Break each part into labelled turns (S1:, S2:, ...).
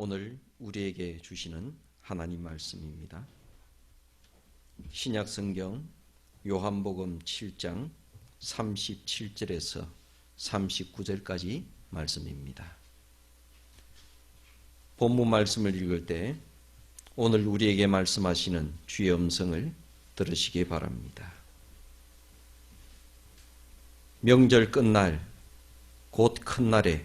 S1: 오늘 우리에게 주시는 하나님 말씀입니다. 신약 성경 요한복음 7장 37절에서 39절까지 말씀입니다. 본문 말씀을 읽을 때 오늘 우리에게 말씀하시는 주의 음성을 들으시기 바랍니다. 명절 끝날 곧 큰 날에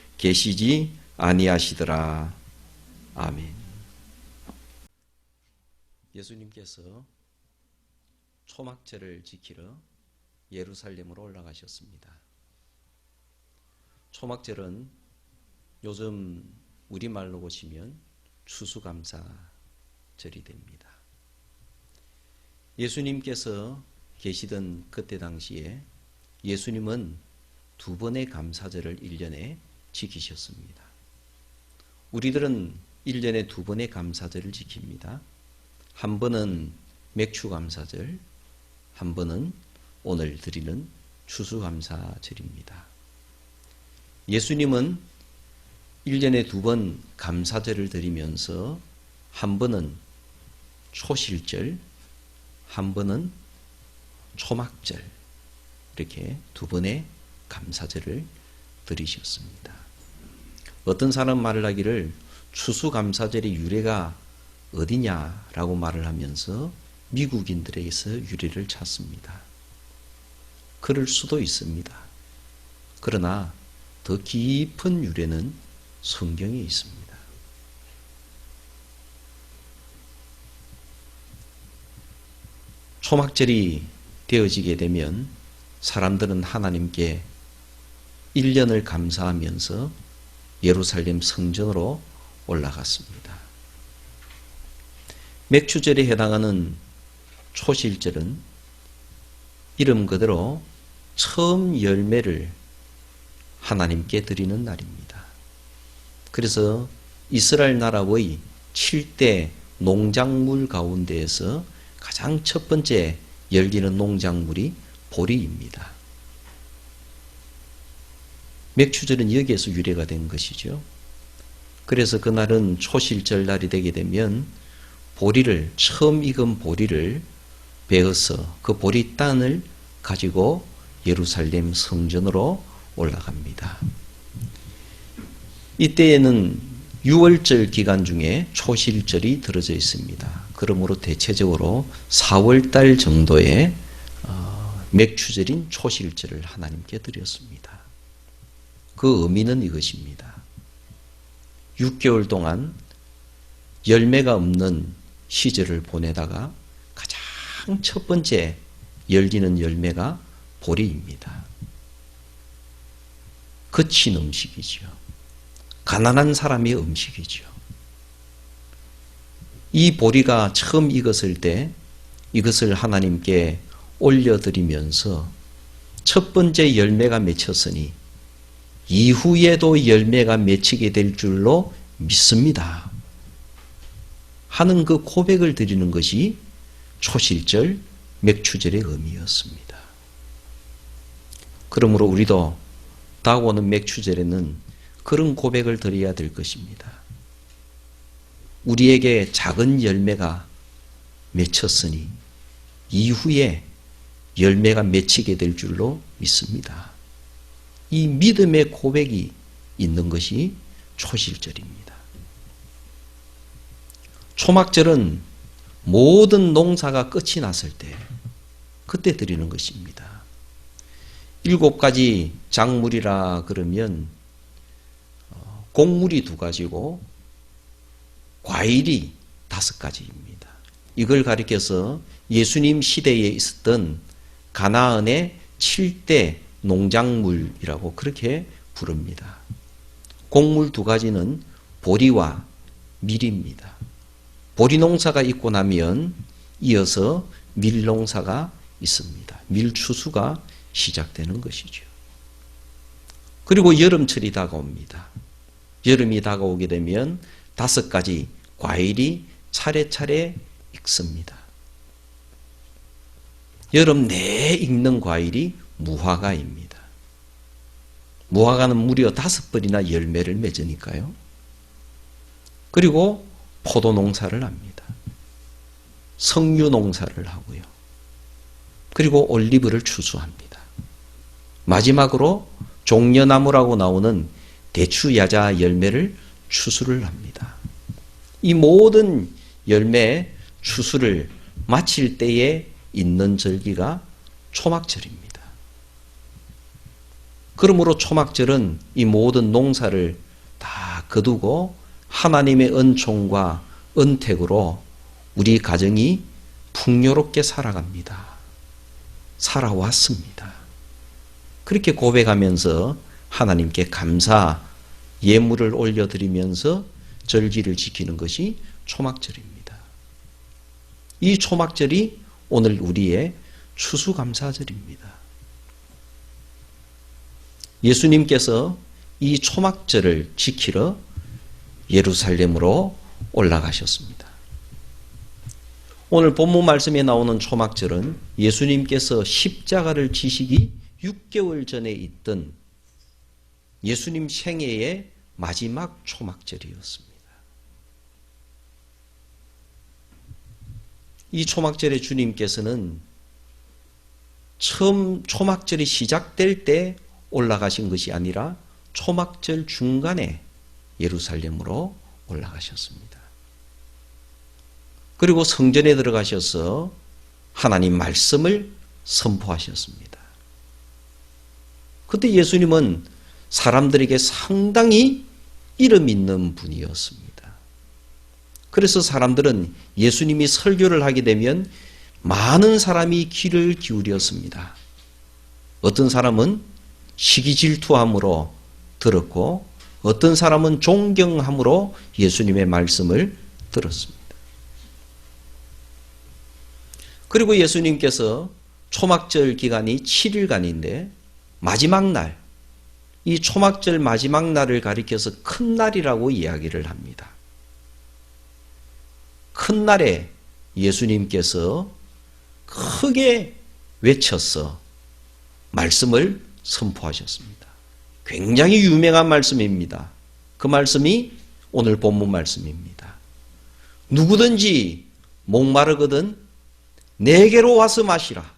S1: 계시지 아니하시더라. 아멘. 예수님께서 초막절을 지키러 예루살렘으로 올라가셨습니다. 초막절은 요즘 우리말로 보시면 추수감사절이 됩니다. 예수님께서 계시던 그때 당시에 예수님은 두 번의 감사절을 1년에 지키셨습니다. 우리들은 1년에 두 번의 감사절을 지킵니다. 한 번은 맥추 감사절, 한 번은 오늘 드리는 추수 감사절입니다. 예수님은 1년에 두 번 감사절을 드리면서 한 번은 초실절, 한 번은 초막절, 이렇게 두 번의 감사절을 드리셨습니다. 어떤 사람 말을 하기를 추수감사절의 유래가 어디냐라고 말을 하면서 미국인들에게서 유래를 찾습니다. 그럴 수도 있습니다. 그러나 더 깊은 유래는 성경에 있습니다. 초막절이 되어지게 되면 사람들은 하나님께 1년을 감사하면서 예루살렘 성전으로 올라갔습니다. 맥추절에 해당하는 초실절은 이름 그대로 처음 열매를 하나님께 드리는 날입니다. 그래서 이스라엘 나라의 7대 농작물 가운데에서 가장 첫 번째 열리는 농작물이 보리입니다. 맥추절은 여기에서 유래가 된 것이죠. 그래서 그날은 초실절 날이 되게 되면 보리를 처음 익은 보리를 베어서 그 보리 단을 가지고 예루살렘 성전으로 올라갑니다. 이때에는 6월절 기간 중에 초실절이 들어져 있습니다. 그러므로 대체적으로 4월달 정도의 어, 맥추절인 초실절을 하나님께 드렸습니다. 그 의미는 이것입니다. 6개월 동안 열매가 없는 시절을 보내다가 가장 첫 번째 열리는 열매가 보리입니다. 거친 음식이죠. 가난한 사람의 음식이죠. 이 보리가 처음 익었을 때 이것을 하나님께 올려드리면서 첫 번째 열매가 맺혔으니 이후에도 열매가 맺히게 될 줄로 믿습니다. 하는 그 고백을 드리는 것이 초실절 맥추절의 의미였습니다. 그러므로 우리도 다가오는 맥추절에는 그런 고백을 드려야 될 것입니다. 우리에게 작은 열매가 맺혔으니 이후에 열매가 맺히게 될 줄로 믿습니다. 이 믿음의 고백이 있는 것이 초실절입니다. 초막절은 모든 농사가 끝이 났을 때 그때 드리는 것입니다. 일곱 가지 작물이라 그러면 어, 곡물이 두 가지고 과일이 다섯 가지입니다. 이걸 가리켜서 예수님 시대에 있었던 가나안의 7대 농작물이라고 그렇게 부릅니다. 곡물 두 가지는 보리와 밀입니다. 보리 농사가 있고 나면 이어서 밀 농사가 있습니다. 밀 추수가 시작되는 것이죠. 그리고 여름철이 다가옵니다. 여름이 다가오게 되면 다섯 가지 과일이 차례차례 익습니다. 여름 내에 익는 과일이 무화과입니다. 무화과는 무려 다섯 번이나 열매를 맺으니까요. 그리고 포도 농사를 합니다. 석류 농사를 하고요. 그리고 올리브를 추수합니다. 마지막으로 종려나무라고 나오는 대추 야자 열매를 추수를 합니다. 이 모든 열매 추수를 마칠 때에 있는 절기가 초막절입니다. 그러므로 초막절은 이 모든 농사를 다 거두고 하나님의 은총과 은택으로 우리 가정이 풍요롭게 살아갑니다. 살아왔습니다. 그렇게 고백하면서 하나님께 감사 예물을 올려드리면서 절기를 지키는 것이 초막절입니다. 이 초막절이 오늘 우리의 추수감사절입니다. 예수님께서 이 초막절을 지키러 예루살렘으로 올라가셨습니다. 오늘 본문 말씀에 나오는 초막절은 예수님께서 십자가를 지시기 6개월 전에 있던 예수님 생애의 마지막 초막절이었습니다. 이 초막절에 주님께서는 처음 초막절이 시작될 때 올라가신 것이 아니라 초막절 중간에 예루살렘으로 올라가셨습니다. 그리고 성전에 들어가셔서 하나님 말씀을 선포하셨습니다. 그때 예수님은 사람들에게 상당히 이름 있는 분이었습니다. 그래서 사람들은 예수님이 설교를 하게 되면 많은 사람이 귀를 기울였습니다. 어떤 사람은 시기 질투함으로 들었고 어떤 사람은 존경함으로 예수님의 말씀을 들었습니다. 그리고 예수님께서 초막절 기간이 7일간인데 마지막 날, 이 초막절 마지막 날을 가리켜서 큰 날이라고 이야기를 합니다. 큰 날에 예수님께서 크게 외쳐서 말씀을 선포하셨습니다. 굉장히 유명한 말씀입니다. 그 말씀이 오늘 본문 말씀입니다. 누구든지 목마르거든 내게로 와서 마시라.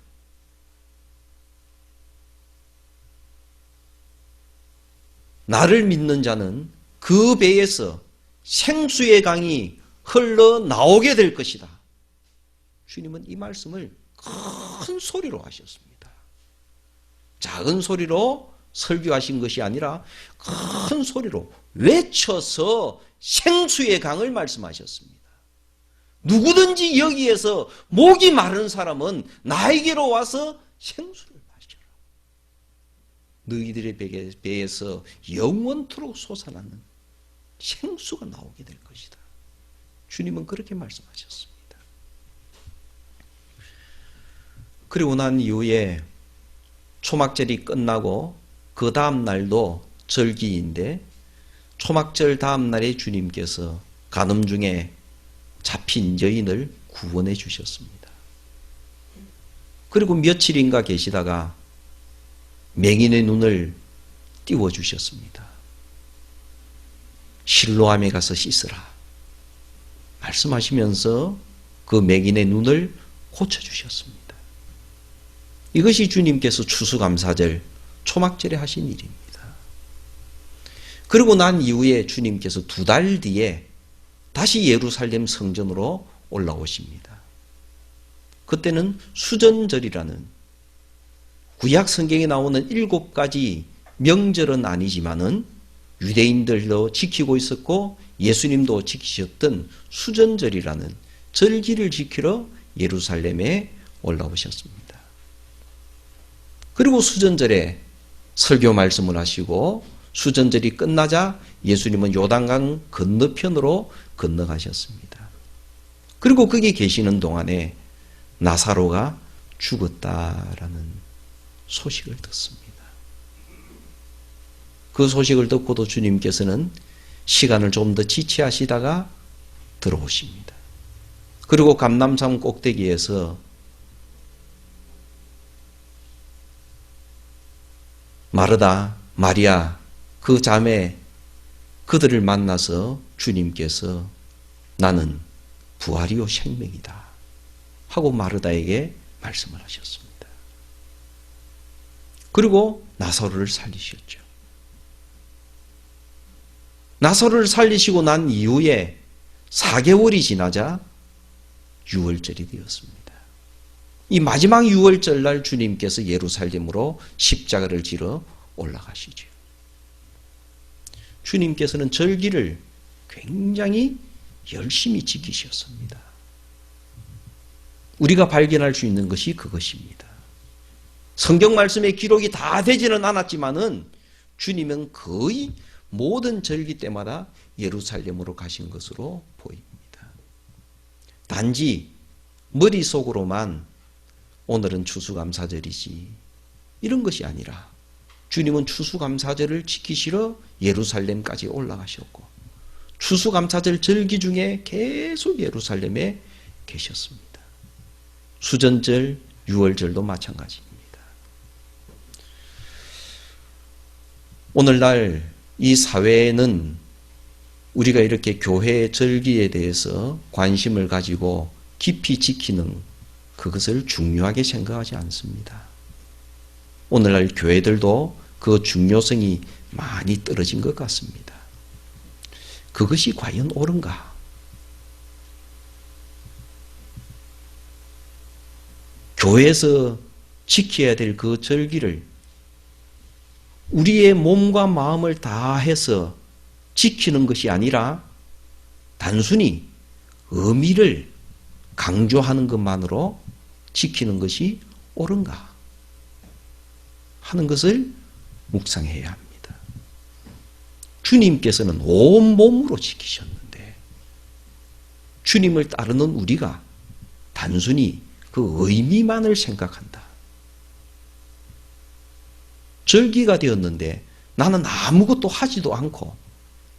S1: 나를 믿는 자는 그 배에서 생수의 강이 흘러 나오게 될 것이다. 주님은 이 말씀을 큰 소리로 하셨습니다. 작은 소리로 설교하신 것이 아니라 큰 소리로 외쳐서 생수의 강을 말씀하셨습니다. 누구든지 여기에서 목이 마른 사람은 나에게로 와서 생수를 마셔라. 너희들의 배에서 영원토록 솟아나는 생수가 나오게 될 것이다. 주님은 그렇게 말씀하셨습니다. 그리고 난 이후에 초막절이 끝나고 그 다음 날도 절기인데 초막절 다음 날에 주님께서 간음 중에 잡힌 여인을 구원해 주셨습니다. 그리고 며칠인가 계시다가 맹인의 눈을 띄워 주셨습니다. 실로암에 가서 씻으라. 말씀하시면서 그 맹인의 눈을 고쳐 주셨습니다. 이것이 주님께서 추수감사절 초막절에 하신 일입니다. 그리고 난 이후에 주님께서 두 달 뒤에 다시 예루살렘 성전으로 올라오십니다. 그때는 수전절이라는 구약 성경에 나오는 일곱 가지 명절은 아니지만은 유대인들도 지키고 있었고 예수님도 지키셨던 수전절이라는 절기를 지키러 예루살렘에 올라오셨습니다. 그리고 수전절에 설교 말씀을 하시고 수전절이 끝나자 예수님은 요단강 건너편으로 건너가셨습니다. 그리고 거기 계시는 동안에 나사로가 죽었다라는 소식을 듣습니다. 그 소식을 듣고도 주님께서는 시간을 좀 더 지체하시다가 들어오십니다. 그리고 감남산 꼭대기에서 마르다, 마리아, 그 자매, 그들을 만나서 주님께서 나는 부활이요 생명이다. 하고 마르다에게 말씀을 하셨습니다. 그리고 나사로를 살리셨죠. 나사로를 살리시고 난 이후에 4개월이 지나자 6월절이 되었습니다. 이 마지막 6월절 날 주님께서 예루살렘으로 십자가를 지러 올라가시죠. 주님께서는 절기를 굉장히 열심히 지키셨습니다. 우리가 발견할 수 있는 것이 그것입니다. 성경 말씀의 기록이 다 되지는 않았지만은 주님은 거의 모든 절기 때마다 예루살렘으로 가신 것으로 보입니다. 단지 머릿속으로만 오늘은 추수감사절이지 이런 것이 아니라 주님은 추수감사절을 지키시러 예루살렘까지 올라가셨고 추수감사절 절기 중에 계속 예루살렘에 계셨습니다. 수전절, 유월절도 마찬가지입니다. 오늘날 이 사회에는 우리가 이렇게 교회 절기에 대해서 관심을 가지고 깊이 지키는 그것을 중요하게 생각하지 않습니다. 오늘날 교회들도 그 중요성이 많이 떨어진 것 같습니다. 그것이 과연 옳은가? 교회에서 지켜야 될 그 절기를 우리의 몸과 마음을 다해서 지키는 것이 아니라 단순히 의미를 강조하는 것만으로 지키는 것이 옳은가 하는 것을 묵상해야 합니다. 주님께서는 온 몸으로 지키셨는데 주님을 따르는 우리가 단순히 그 의미만을 생각한다. 절기가 되었는데 나는 아무것도 하지도 않고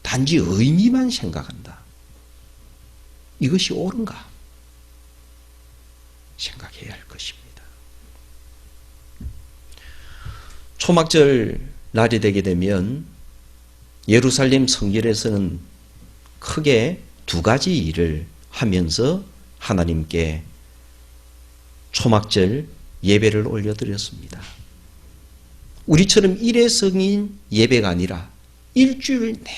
S1: 단지 의미만 생각한다. 이것이 옳은가? 생각해야 할 것입니다. 초막절 날이 되게 되면 예루살렘 성결에서는 크게 두 가지 일을 하면서 하나님께 초막절 예배를 올려드렸습니다. 우리처럼 일회성인 예배가 아니라 일주일 내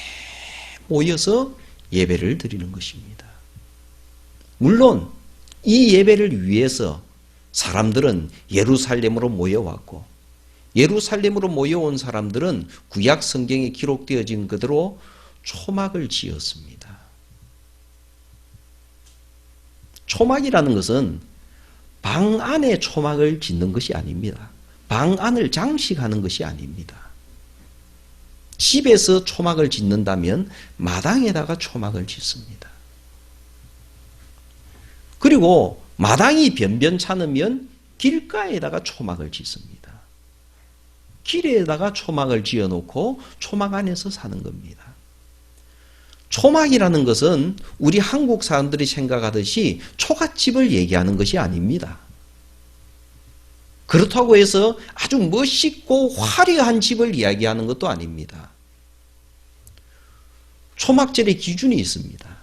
S1: 모여서 예배를 드리는 것입니다. 물론 이 예배를 위해서 사람들은 예루살렘으로 모여왔고 예루살렘으로 모여온 사람들은 구약 성경에 기록되어진 그대로 초막을 지었습니다. 초막이라는 것은 방 안에 초막을 짓는 것이 아닙니다. 방 안을 장식하는 것이 아닙니다. 집에서 초막을 짓는다면 마당에다가 초막을 짓습니다. 그리고 마당이 변변찮으면 길가에다가 초막을 짓습니다. 길에다가 초막을 지어놓고 초막 안에서 사는 겁니다. 초막이라는 것은 우리 한국 사람들이 생각하듯이 초가집을 얘기하는 것이 아닙니다. 그렇다고 해서 아주 멋있고 화려한 집을 이야기하는 것도 아닙니다. 초막절의 기준이 있습니다.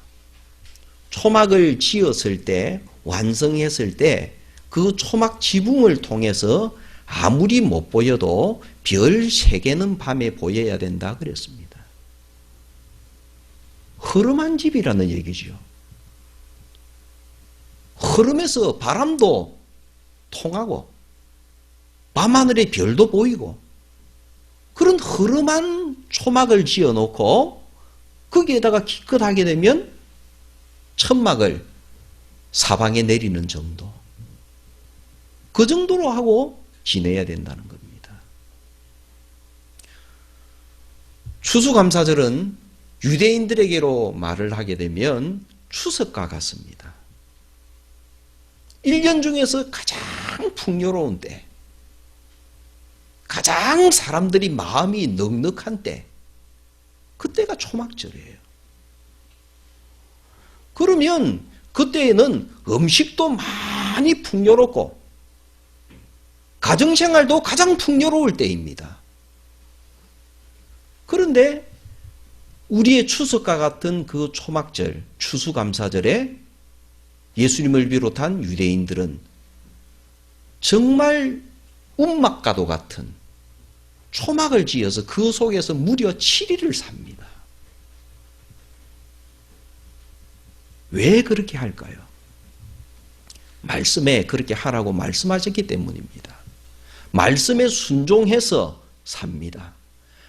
S1: 초막을 지었을 때, 완성했을 때, 그 초막 지붕을 통해서 아무리 못 보여도 별 세 개는 밤에 보여야 된다 그랬습니다. 흐름한 집이라는 얘기죠. 흐름에서 바람도 통하고 밤하늘에 별도 보이고 그런 흐름한 초막을 지어놓고 거기에다가 기껏 하게 되면 천막을 사방에 내리는 정도 그 정도로 하고 지내야 된다는 겁니다. 추수감사절은 유대인들에게로 말을 하게 되면 추석과 같습니다. 1년 중에서 가장 풍요로운 때, 가장 사람들이 마음이 넉넉한 때, 그때가 초막절이에요. 그러면 그때에는 음식도 많이 풍요롭고, 가정생활도 가장 풍요로울 때입니다. 그런데 우리의 추석과 같은 그 초막절, 추수감사절에 예수님을 비롯한 유대인들은 정말 운막과도 같은 초막을 지어서 그 속에서 무려 7일을 삽니다. 왜 그렇게 할까요? 말씀에 그렇게 하라고 말씀하셨기 때문입니다. 말씀에 순종해서 삽니다.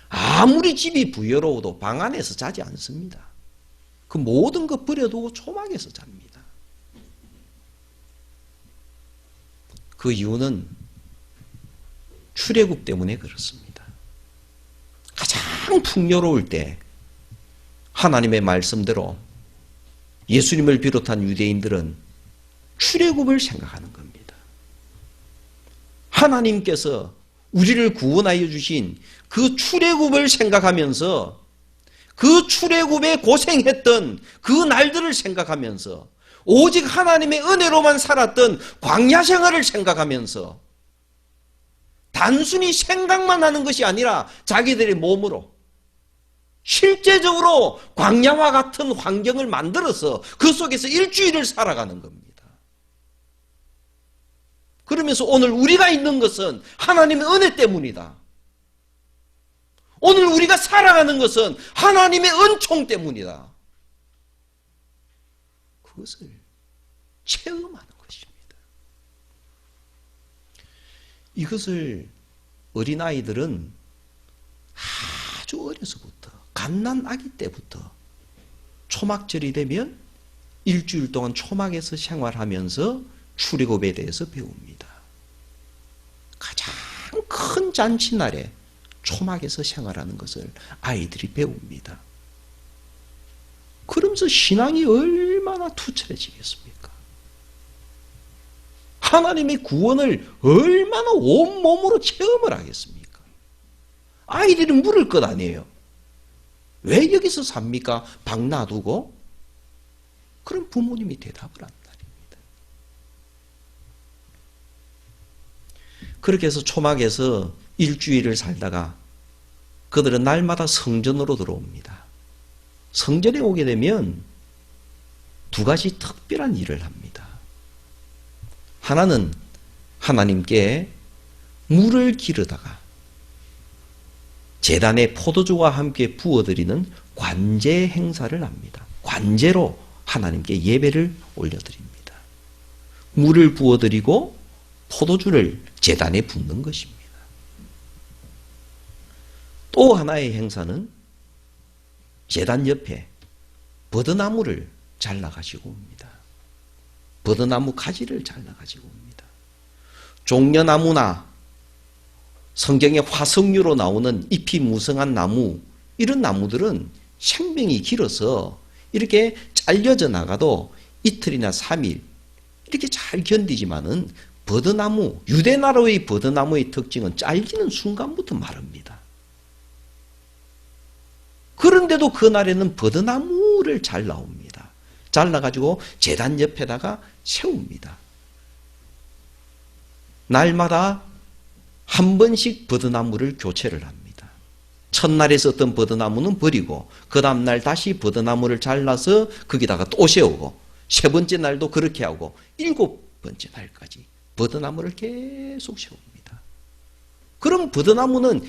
S1: 아무리 집이 부여로워도 방 안에서 자지 않습니다. 그 모든 것 버려두고 초막에서 잡니다. 그 이유는 출애굽 때문에 그렇습니다. 가장 풍요로울 때 하나님의 말씀대로 예수님을 비롯한 유대인들은 출애굽을 생각하는 겁니다. 하나님께서 우리를 구원하여 주신 그 출애굽을 생각하면서 그 출애굽에 고생했던 그 날들을 생각하면서 오직 하나님의 은혜로만 살았던 광야 생활을 생각하면서 단순히 생각만 하는 것이 아니라 자기들의 몸으로 실제적으로 광야와 같은 환경을 만들어서 그 속에서 일주일을 살아가는 겁니다. 그러면서 오늘 우리가 있는 것은 하나님의 은혜 때문이다. 오늘 우리가 살아가는 것은 하나님의 은총 때문이다. 그것을 체험하는 것입니다. 이것을 어린아이들은 아주 어려서부터, 갓난 아기 때부터 초막절이 되면 일주일 동안 초막에서 생활하면서 출애굽에 대해서 배웁니다. 가장 큰 잔치날에 초막에서 생활하는 것을 아이들이 배웁니다. 그러면서 신앙이 얼마나 투철해지겠습니까? 하나님의 구원을 얼마나 온몸으로 체험을 하겠습니까? 아이들이 물을 것 아니에요. 왜 여기서 삽니까? 방 놔두고? 그럼 부모님이 대답을 한다. 그렇게 해서 초막에서 일주일을 살다가 그들은 날마다 성전으로 들어옵니다. 성전에 오게 되면 두 가지 특별한 일을 합니다. 하나는 하나님께 물을 기르다가 재단에 포도주와 함께 부어드리는 관제 행사를 합니다. 관제로 하나님께 예배를 올려드립니다. 물을 부어드리고 포도주를 재단에 붓는 것입니다. 또 하나의 행사는 재단 옆에 버드나무를 잘라가지고 옵니다. 버드나무 가지를 잘라가지고 옵니다. 종려나무나 성경의 화석류로 나오는 잎이 무성한 나무, 이런 나무들은 생명이 길어서 이렇게 잘려져 나가도 이틀이나 3일 이렇게 잘 견디지만은 버드나무, 유대나라의 버드나무의 특징은 잘리는 순간부터 마릅니다. 그런데도 그날에는 버드나무를 잘 나옵니다. 잘라가지고 재단 옆에다가 세웁니다. 날마다 한 번씩 버드나무를 교체를 합니다. 첫날에 썼던 버드나무는 버리고 그 다음날 다시 버드나무를 잘라서 거기다가 또 세우고 세 번째 날도 그렇게 하고 일곱 번째 날까지 버드나무를 계속 세웁니다. 그럼 버드나무는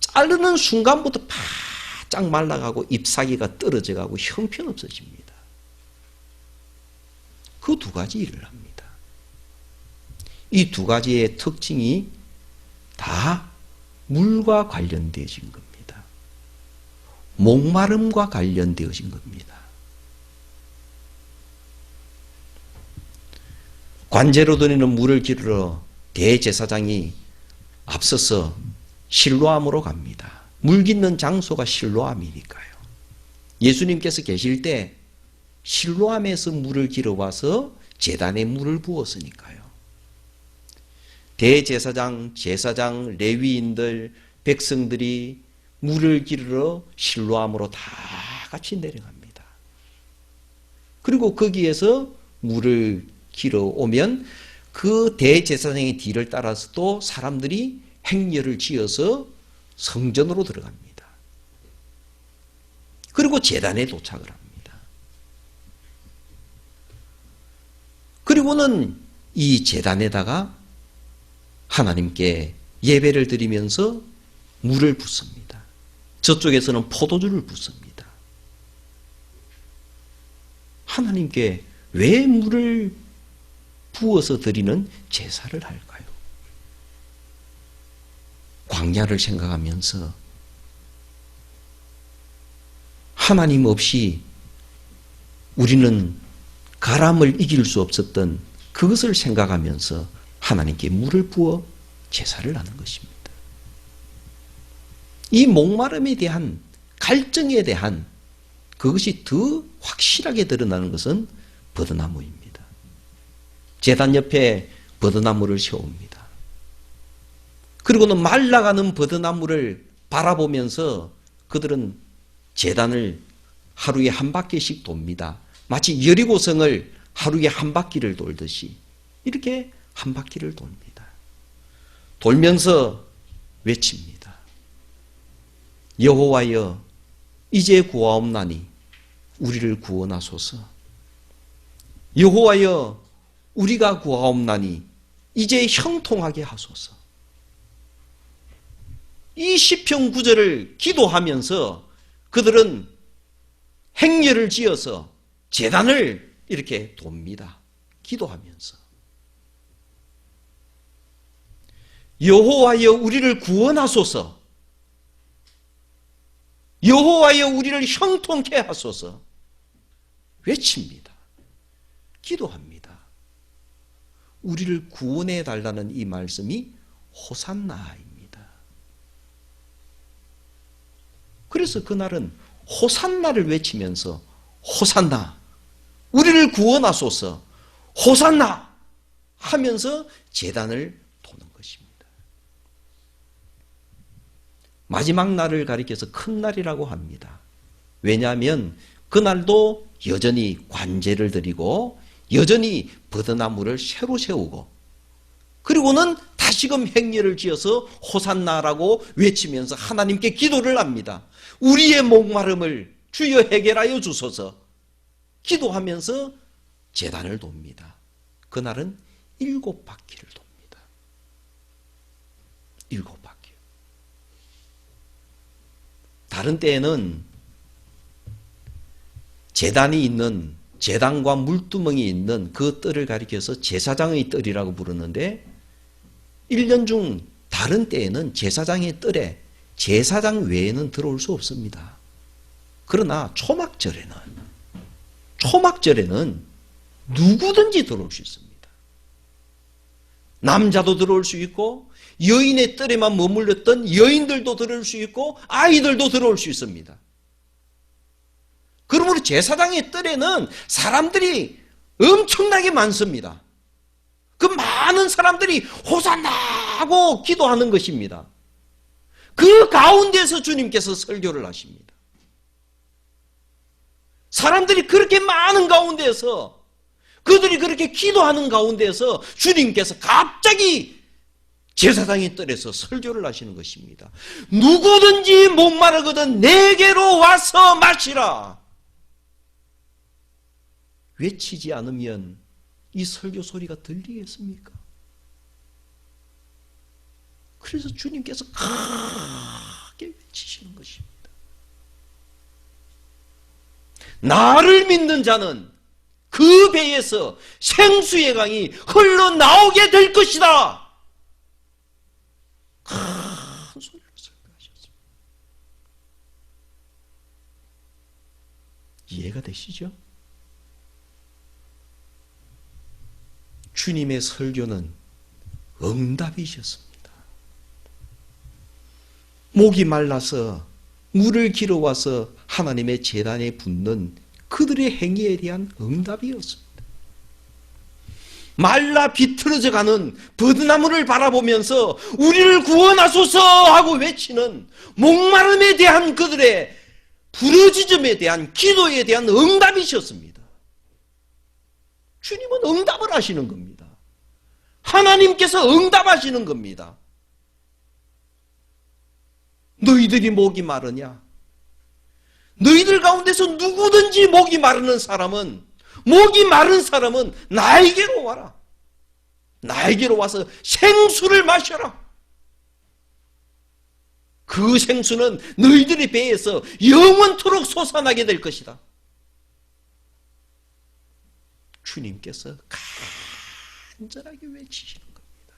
S1: 자르는 순간부터 바짝 말라가고 잎사귀가 떨어져가고 형편없어집니다. 그 두 가지 일을 합니다. 이 두 가지의 특징이 다 물과 관련되어진 겁니다. 목마름과 관련되어진 겁니다. 관제로 드리는 물을 기르러 대제사장이 앞서서 실로암으로 갑니다. 물 깃는 장소가 실로암이니까요. 예수님께서 계실 때 실로암에서 물을 길어와서 제단에 물을 부었으니까요. 대제사장, 제사장, 레위인들, 백성들이 물을 기르러 실로암으로 다 같이 내려갑니다. 그리고 거기에서 물을 길어 오면 그 대제사장의 뒤를 따라서 또 사람들이 행렬을 지어서 성전으로 들어갑니다. 그리고 재단에 도착을 합니다. 그리고는 이 재단에다가 하나님께 예배를 드리면서 물을 붓습니다. 저쪽에서는 포도주를 붓습니다. 하나님께 왜 물을 부어서 드리는 제사를 할까요? 광야를 생각하면서 하나님 없이 우리는 가람을 이길 수 없었던 그것을 생각하면서 하나님께 물을 부어 제사를 하는 것입니다. 이 목마름에 대한 갈증에 대한 그것이 더 확실하게 드러나는 것은 버드나무입니다. 재단 옆에 버드나무를 세웁니다. 그리고는 말라가는 버드나무를 바라보면서 그들은 재단을 하루에 한 바퀴씩 돕니다. 마치 여리고성을 하루에 한 바퀴를 돌듯이 이렇게 한 바퀴를 돕니다. 돌면서 외칩니다. 여호와여 이제 구하옵나니 우리를 구원하소서. 여호와여 우리가 구하옵나니 이제 형통하게 하소서. 이 시편 구절을 기도하면서 그들은 행렬을 지어서 재단을 이렇게 돕니다. 기도하면서. 여호와여 우리를 구원하소서. 여호와여 우리를 형통케 하소서. 외칩니다. 기도합니다. 우리를 구원해 달라는 이 말씀이 호산나입니다. 그래서 그날은 호산나를 외치면서 호산나 우리를 구원하소서 호산나 하면서 재단을 도는 것입니다. 마지막 날을 가리켜서 큰 날이라고 합니다. 왜냐하면 그날도 여전히 관제를 드리고 여전히 버드나무를 새로 세우고 그리고는 다시금 행렬을 지어서 호산나라고 외치면서 하나님께 기도를 합니다. 우리의 목마름을 주여 해결하여 주소서 기도하면서 재단을 돕니다. 그날은 일곱 바퀴를 돕니다. 일곱 바퀴. 다른 때에는 재단이 있는 재단과 물두멍이 있는 그 뜰을 가리켜서 제사장의 뜰이라고 부르는데 1년 중 다른 때에는 제사장의 뜰에 제사장 외에는 들어올 수 없습니다. 그러나 초막절에는 초막절에는 누구든지 들어올 수 있습니다. 남자도 들어올 수 있고 여인의 뜰에만 머물렀던 여인들도 들어올 수 있고 아이들도 들어올 수 있습니다. 그러므로 제사장의 뜰에는 사람들이 엄청나게 많습니다. 그 많은 사람들이 호산나 하고 기도하는 것입니다. 그 가운데서 주님께서 설교를 하십니다. 사람들이 그렇게 많은 가운데서 그들이 그렇게 기도하는 가운데서 주님께서 갑자기 제사장의 뜰에서 설교를 하시는 것입니다. 누구든지 목마르거든 내게로 와서 마시라. 외치지 않으면 이 설교 소리가 들리겠습니까? 그래서 주님께서 크게 외치시는 것입니다. 나를 믿는 자는 그 배에서 생수의 강이 흘러나오게 될 것이다. 큰 소리로 설교하셨습니다. 이해가 되시죠? 주님의 설교는 응답이셨습니다. 목이 말라서 물을 길어와서 하나님의 재단에 붓는 그들의 행위에 대한 응답이었습니다. 말라 비틀어져 가는 버드나무를 바라보면서 우리를 구원하소서 하고 외치는 목마름에 대한 그들의 부르짖음에 대한 기도에 대한 응답이셨습니다. 주님은 응답을 하시는 겁니다. 하나님께서 응답하시는 겁니다. 너희들이 목이 마르냐? 너희들 가운데서 누구든지 목이 마르는 사람은 목이 마른 사람은 나에게로 와라. 나에게로 와서 생수를 마셔라. 그 생수는 너희들의 배에서 영원토록 솟아나게 될 것이다. 주님께서 간절하게 외치시는 겁니다.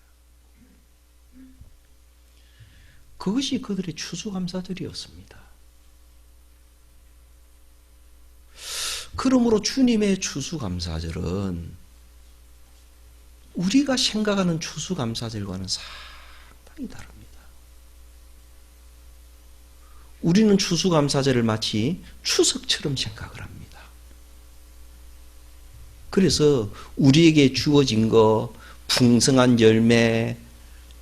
S1: 그것이 그들의 추수감사들이었습니다. 그러므로 주님의 추수감사절은 우리가 생각하는 추수감사절과는 상당히 다릅니다. 우리는 추수감사절을 마치 추석처럼 생각을 합니다. 그래서 우리에게 주어진 거, 풍성한 열매,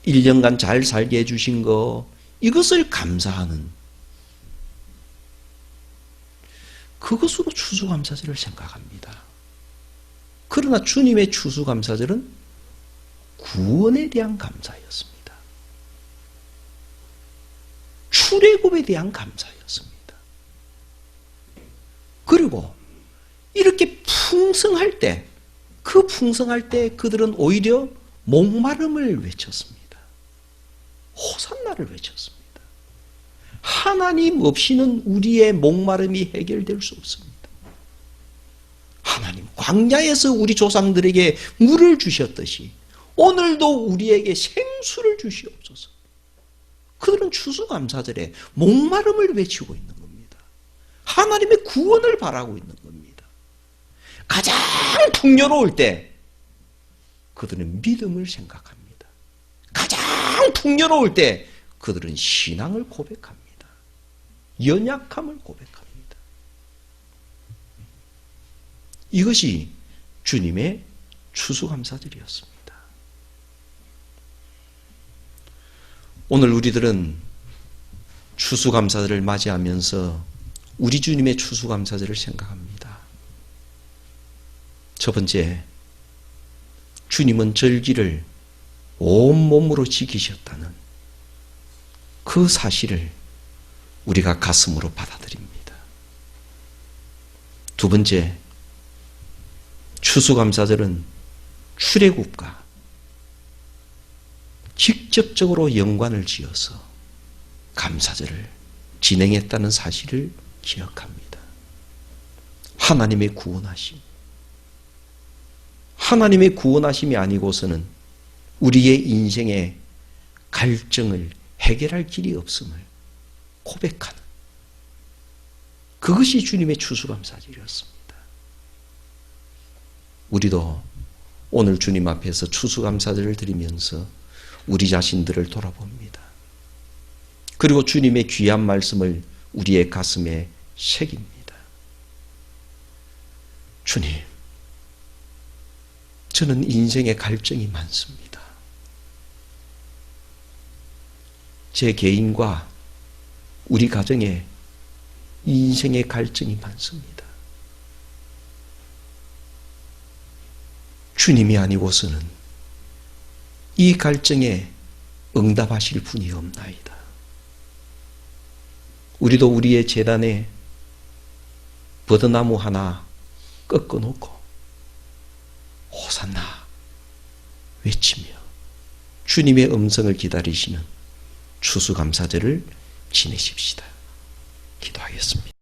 S1: 1년간 잘 살게 해주신 거, 이것을 감사하는 그것으로 추수감사절을 생각합니다. 그러나 주님의 추수감사절은 구원에 대한 감사였습니다. 출애굽에 대한 감사였습니다. 그리고 이렇게 풍성할 때, 그 풍성할 때 그들은 오히려 목마름을 외쳤습니다. 호산나를 외쳤습니다. 하나님 없이는 우리의 목마름이 해결될 수 없습니다. 하나님, 광야에서 우리 조상들에게 물을 주셨듯이 오늘도 우리에게 생수를 주시옵소서. 그들은 추수감사절에 목마름을 외치고 있는 겁니다. 하나님의 구원을 바라고 있는 겁니다. 가장 풍요로울 때 그들은 믿음을 생각합니다. 가장 풍요로울 때 그들은 신앙을 고백합니다. 연약함을 고백합니다. 이것이 주님의 추수감사절이었습니다. 오늘 우리들은 추수감사절을 맞이하면서 우리 주님의 추수감사절을 생각합니다. 첫 번째, 주님은 절기를 온몸으로 지키셨다는 그 사실을 우리가 가슴으로 받아들입니다. 두 번째, 추수감사절은 출애굽과 직접적으로 연관을 지어서 감사절을 진행했다는 사실을 기억합니다. 하나님의 구원하심. 하나님의 구원하심이 아니고서는 우리의 인생의 갈증을 해결할 길이 없음을 고백하는 그것이 주님의 추수감사절이었습니다. 우리도 오늘 주님 앞에서 추수감사절을 드리면서 우리 자신들을 돌아봅니다. 그리고 주님의 귀한 말씀을 우리의 가슴에 새깁니다. 주님, 저는 인생에 갈증이 많습니다. 제 개인과 우리 가정에 인생의 갈증이 많습니다. 주님이 아니고서는 이 갈증에 응답하실 분이 없나이다. 우리도 우리의 재단에 버드나무 하나 꺾어놓고 호산나 외치며 주님의 음성을 기다리시는 추수감사절을 지내십시다. 기도하겠습니다.